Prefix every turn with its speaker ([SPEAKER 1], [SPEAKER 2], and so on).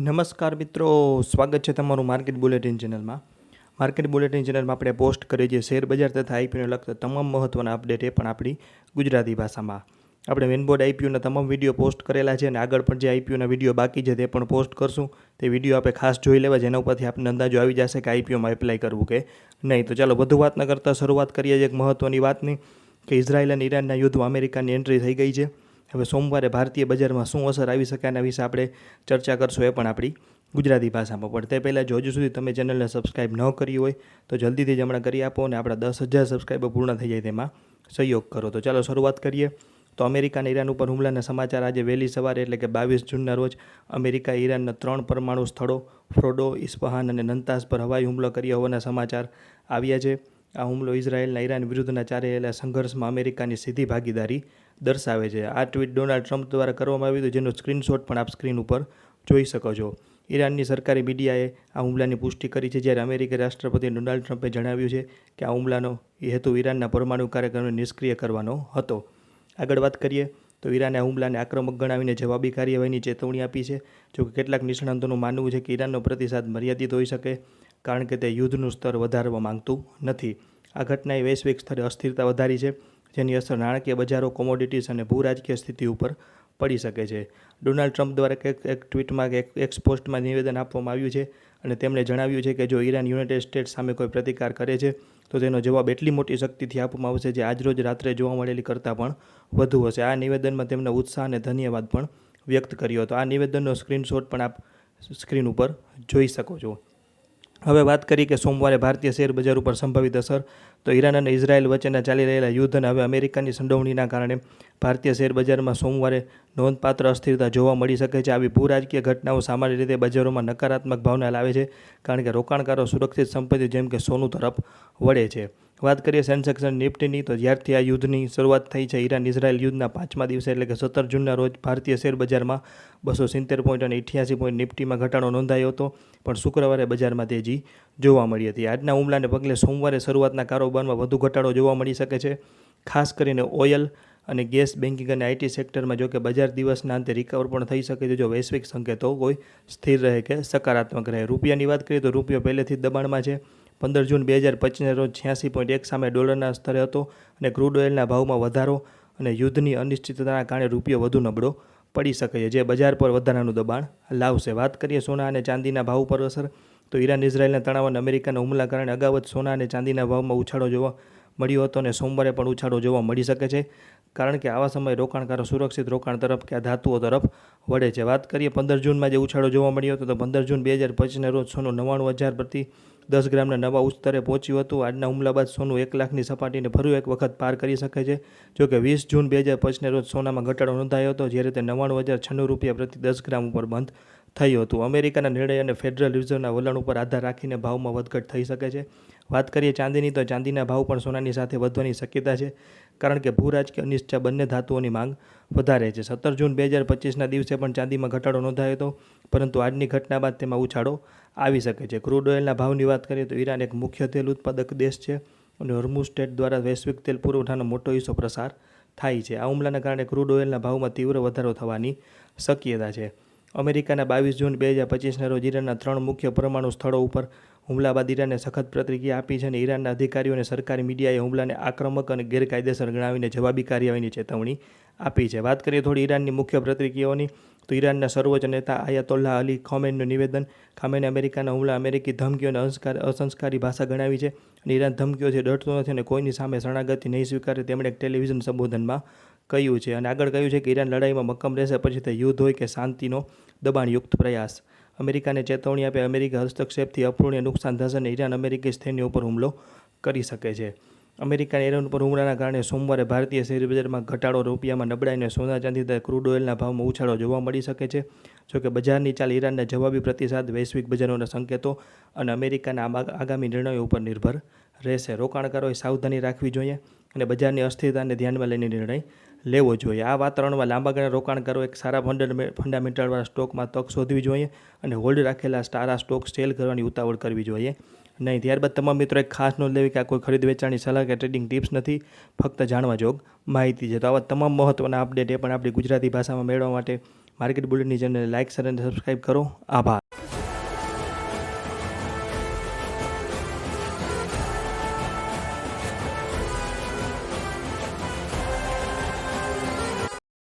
[SPEAKER 1] નમસ્કાર મિત્રો, સ્વાગત છે તમારું માર્કેટ બુલેટિન ચેનલમાં. માર્કેટ બુલેટિન ચેનલમાં આપણે પોસ્ટ કરીએ છીએ શેર બજાર તથા આઈપીઓને લગતા તમામ મહત્ત્વના અપડેટ એ પણ આપણી ગુજરાતી ભાષામાં. આપણે મેનબોર્ડ આઈપીઓના તમામ વીડિયો પોસ્ટ કરેલા છે અને આગળ પણ જે આઈપીઓના વીડિયો બાકી છે તે પણ પોસ્ટ કરશું. તે વીડિયો આપણે ખાસ જોઈ લેવા જેના ઉપરથી આપણને અંદાજો આવી જશે કે આઈપીઓમાં એપ્લાય કરવું કે નહીં. તો ચાલો વધુ વાત ન કરતાં શરૂઆત કરીએ એક મહત્ત્વની વાતની, કે ઇઝરાયલ અને ઈરાનના યુદ્ધમાં અમેરિકાની એન્ટ્રી થઈ ગઈ છે. હવે સોમવારે ભારતીય બજારમાં શું અસર આવી શકે એના વિશે આપણે ચર્ચા કરશું એ પણ આપણી ગુજરાતી ભાષામાં. પણ તે પહેલાં જો હજુ સુધી તમે ચેનલને સબસ્ક્રાઈબ ન કરી હોય, તો જલ્દીથી જ હમણાં કરી આપો અને આપણા દસ હજાર સબસ્ક્રાઈબર પૂર્ણ થઈ જાય તેમાં સહયોગ કરો. તો ચાલો શરૂઆત કરીએ. તો અમેરિકા અને ઈરાન ઉપર હુમલાના સમાચાર આજે વહેલી સવારે, એટલે કે બાવીસ જૂનના રોજ અમેરિકા ઈરાનના ત્રણ પરમાણુ સ્થળો, ફ્રોડો ઇસ્ફહાન અને નંતાસ પર હવાઈ હુમલો કર્યો હોવાના સમાચાર આવ્યા છે. આ હુમલો ઇઝરાયેલના ઈરાન વિરુદ્ધના ચારે સંઘર્ષમાં અમેરિકાની સીધી ભાગીદારી દર્શાવે છે. આ ટ્વીટ ડોનાલ્ડ ટ્રમ્પ દ્વારા કરવામાં આવ્યું હતું, જેનો સ્ક્રીનશોટ પણ આપ સ્ક્રીન ઉપર જોઈ શકો છો. ઈરાનની સરકારી મીડિયાએ આ હુમલાની પુષ્ટિ કરી છે, જ્યારે અમેરિકી રાષ્ટ્રપતિ ડોનાલ્ડ ટ્રમ્પે જણાવ્યું છે કે આ હુમલાનો હેતુ ઈરાનના પરમાણુ કાર્યક્રમને નિષ્ક્રિય કરવાનો હતો. આગળ વાત કરીએ, તો ઈરાને આ હુમલાને આક્રમક ગણાવીને જવાબી કાર્યવાહીની ચેતવણી આપી છે જોકે કેટલાક નિષ્ણાંતોનું માનવું છે કે ઈરાનનો પ્રતિસાદ મર્યાદિત હોઈ શકે, કારણ કે તે યુદ્ધનું સ્તર વધારવા માંગતું નથી. આ ઘટનાએ વૈશ્વિક સ્તરે અસ્થિરતા વધારી છે જેની અસર નાણાકીય બજારો કોમોડિટીઝ અને ભૂરાજકીય સ્થિતિ ઉપર પડી શકે છે. ડોનાલ્ડ ટ્રમ્પ દ્વારા એક એક ટ્વીટમાં એક એક્સ પોસ્ટમાં નિવેદન આપવામાં આવ્યું છે અને તેમણે જણાવ્યું છે કે જો ઈરાન યુનાઇટેડ સ્ટેટ્સ સામે કોઈ પ્રતિકાર કરે છે, તો તેનો જવાબ એટલી મોટી શક્તિથી આપવામાં આવશે જે આજરોજ રાત્રે જોવા મળેલી કરતાં પણ વધુ હશે. આ નિવેદનમાં તેમનો ઉત્સાહ અને ધન્યવાદ પણ વ્યક્ત કર્યો હતો. આ નિવેદનનો સ્ક્રીનશોટ પણ આપ સ્ક્રીન ઉપર જોઈ શકો છો. હવે વાત કરી કે સોમવારે ભારતીય શેર બજાર ઉપર સંભવિત અસર. તો ઈરાન અને ઇઝરાયલ વચ્ચેના ચાલી રહેલા યુદ્ધ અને હવે અમેરિકાની સંડોવણીના કારણે ભારતીય શેર બજારમાં સોમવારે નોંધપાત્ર અસ્થિરતા જોવા મળી શકે છે. આવી ભૂરાજકીય ઘટનાઓ સામાન્ય રીતે બજારોમાં નકારાત્મક ભાવના લાવે છે, કારણ કે રોકાણકારો સુરક્ષિત સંપત્તિ જેમ કે સોનું તરફ વળે છે. વાત કરીએ સેન્સેક્સ નિફ્ટીની, તો જ્યારથી આ યુદ્ધની શરૂઆત થઈ છે, ઈરાન ઇઝરાયલ યુદ્ધના પાંચમા દિવસે એટલે કે સત્તર જૂનના રોજ ભારતીય શેર બજારમાં બસો સિત્તેર પોઈન્ટ અને અઠ્યાસી પોઈન્ટ નિફ્ટીમાં ઘટાડો નોંધાયો હતો. પણ શુક્રવારે બજારમાં તેજી જોવા મળી હતી. આજના હુમલાને પગલે સોમવારે શરૂઆતના કારોબારમાં વધુ ઘટાડો જોવા મળી શકે છે. ખાસ કરીને ઓઇલ અને ગેસ બેન્કિંગ અને આઈટી સેક્ટરમાં, જો કે બજાર દિવસના અંતે રિકવર પણ થઈ શકે છે. જો વૈશ્વિક સંકેતો કોઈ સ્થિર રહે કે સકારાત્મક રહે. રૂપિયાની વાત કરીએ તો રૂપિયો પહેલેથી જ દબાણમાં છે. પંદર જૂન બે હજાર પચીસના રોજ છ્યાસી પોઈન્ટ એક સામે ડોલરના સ્તરે હતો અને ક્રૂડ ઓઇલના ભાવમાં વધારો અને યુદ્ધની અનિશ્ચિતતાના કારણે રૂપિયો વધુ નબળો પડી શકે છે. જે બજાર પર વધારાનું દબાણ. લાવશે વાત કરીએ સોના અને ચાંદીના ભાવ પર અસર. તો ઈરાન, ઇઝરાયલના તણાવ અને અમેરિકાના હુમલા કારણે અગાઉ જ સોના અને ચાંદીના ભાવમાં ઉછાળો જોવા મળ્યો હતો અને સોમવારે પણ ઉછાળો જોવા મળી શકે છે. કારણ કે આવા સમયે રોકાણકારો સુરક્ષિત રોકાણ તરફ કે આ ધાતુઓ તરફ વળે છે. વાત કરીએ પંદર જૂનમાં જે ઉછાળો જોવા મળ્યો હતો, તો પંદર જૂન બે હજાર પચીસના રોજ સોનું નવ્વાણું હજાર પ્રતિ દસ ગ્રામના નવા ઉચ્ચ પહોંચ્યું હતું. આજના હુમલા બાદ સોનું એક લાખની સપાટીને ફરું એક વખત પાર કરી શકે છે. જોકે વીસ જૂન બે હજાર પચીસના રોજ સોનામાં ઘટાડો નોંધાયો હતો, જ્યારે તે નવ્વાણું હજાર છન્નું રૂપિયા પ્રતિ દસ ગ્રામ ઉપર બંધ થયું હતું. અમેરિકાના નિર્ણય અને ફેડરલ રિઝર્વના વલણ ઉપર આધાર રાખીને ભાવમાં વધઘટ થઈ શકે છે. વાત કરીએ ચાંદીની, તો ચાંદીના ભાવ પણ સોનાની સાથે વધવાની શક્યતા છે, કારણ કે ભૂરાજકીય રાજકીય અનિશ્ચિત બંને ધાતુઓની માંગ વધારે છે. સત્તર જૂન બે હજાર પચીસના દિવસે પણ ચાંદીમાં ઘટાડો નોંધાયો હતો, પરંતુ આજની ઘટના બાદ તેમાં ઉછાળો આવી શકે છે. ક્રૂડ ઓઇલના ભાવની વાત કરીએ તો ઈરાન એક મુખ્ય તેલ ઉત્પાદક દેશ છે અને હોર્મુઝ સ્ટેટ દ્વારા વૈશ્વિક તેલ પુરવઠાનો મોટો હિસ્સો પ્રસાર થાય છે. આ હુમલાના કારણે ક્રૂડ ઓઇલના ભાવમાં તીવ્ર વધારો થવાની શક્યતા છે. અમેરિકાના બાવીસ જૂન બે હજાર પચીસના રોજ ઈરાનના ત્રણ મુખ્ય પરમાણુ સ્થળો ઉપર હુમલા બાદ ઈરાને સખત પ્રતિક્રિયા આપી છે અને ઈરાનના અધિકારીઓ અને સરકારી મીડિયાએ હુમલાને આક્રમક અને ગેરકાયદેસર ગણાવીને જવાબી કાર્યવાહીની ચેતવણી આપી છે. વાત કરીએ થોડી ઈરાનની મુખ્ય પ્રતિક્રિયાઓની, તો ઈરાનના સર્વોચ્ચ નેતા આયાતોલ્લા અલી ખોમેનનું નિવેદન ખામેને અમેરિકાના હુમલા, અમેરિકી ધમકીઓ અને અસંસ્કારી ભાષા ગણાવી છે અને ઈરાન ધમકીઓથી ડરતો નથી અને કોઈની સામે શરણાગતિ નહીં સ્વીકારે તેમણે એક ટેલિવિઝન સંબોધનમાં કહ્યું છે અને આગળ કહ્યું છે કે ઈરાન લડાઈમાં મક્કમ રહેશે પછી તે યુદ્ધ હોય કે શાંતિનો દબાણયુક્ત પ્રયાસ. અમેરિકાને ચેતવણી આપે અમેરિકા હસ્તક્ષેપથી અપૂર્ણીય નુકસાન થશે અને ઈરાન અમેરિકી સૈન્ય ઉપર હુમલો કરી શકે છે. અમેરિકાના ઈરાન ઉપર હુમલાના કારણે સોમવારે ભારતીય શેર બજારમાં ઘટાડો રૂપિયામાં નબળાઈને સોના ચાંદી તથા ક્રૂડ ઓઇલના ભાવમાં ઉછાળો જોવા મળી શકે છે. જોકે બજારની ચાલ ઈરાનના જવાબી પ્રતિસાદ, વૈશ્વિક બજારોના સંકેતો અને અમેરિકાના આગામી નિર્ણયો ઉપર નિર્ભર રહેશે. રોકાણકારોએ સાવધાની રાખવી જોઈએ અને બજારની અસ્થિરતાને ધ્યાનમાં લઈને નિર્ણય લેવો જોઈએ. આ વાતાવરણમાં લાંબા ગાળે રોકાણકારો એક સારા ફંડ ફંડામેન્ટલવાળા સ્ટોકમાં તક શોધવી જોઈએ અને હોલ્ડ રાખેલા સારા સ્ટોક સેલ કરવાની ઉતાવળ કરવી જોઈએ. નહીં, ત્યારબાદ તમામ મિત્રો એક ખાસ નોંધ લેવી કે આ કોઈ ખરીદ વેચાણની સલાહ કે ટ્રેડિંગ ટિપ્સ નથી. ફક્ત જાણવા જોગ માહિતી છે. તો આવા તમામ મહત્ત્વના અપડેટ એ પણ આપણી ગુજરાતી ભાષામાં મેળવવા માટે માર્કેટ બુલેટની ચેનલને લાઇક શેર અને સબસ્ક્રાઈબ કરો. આભાર.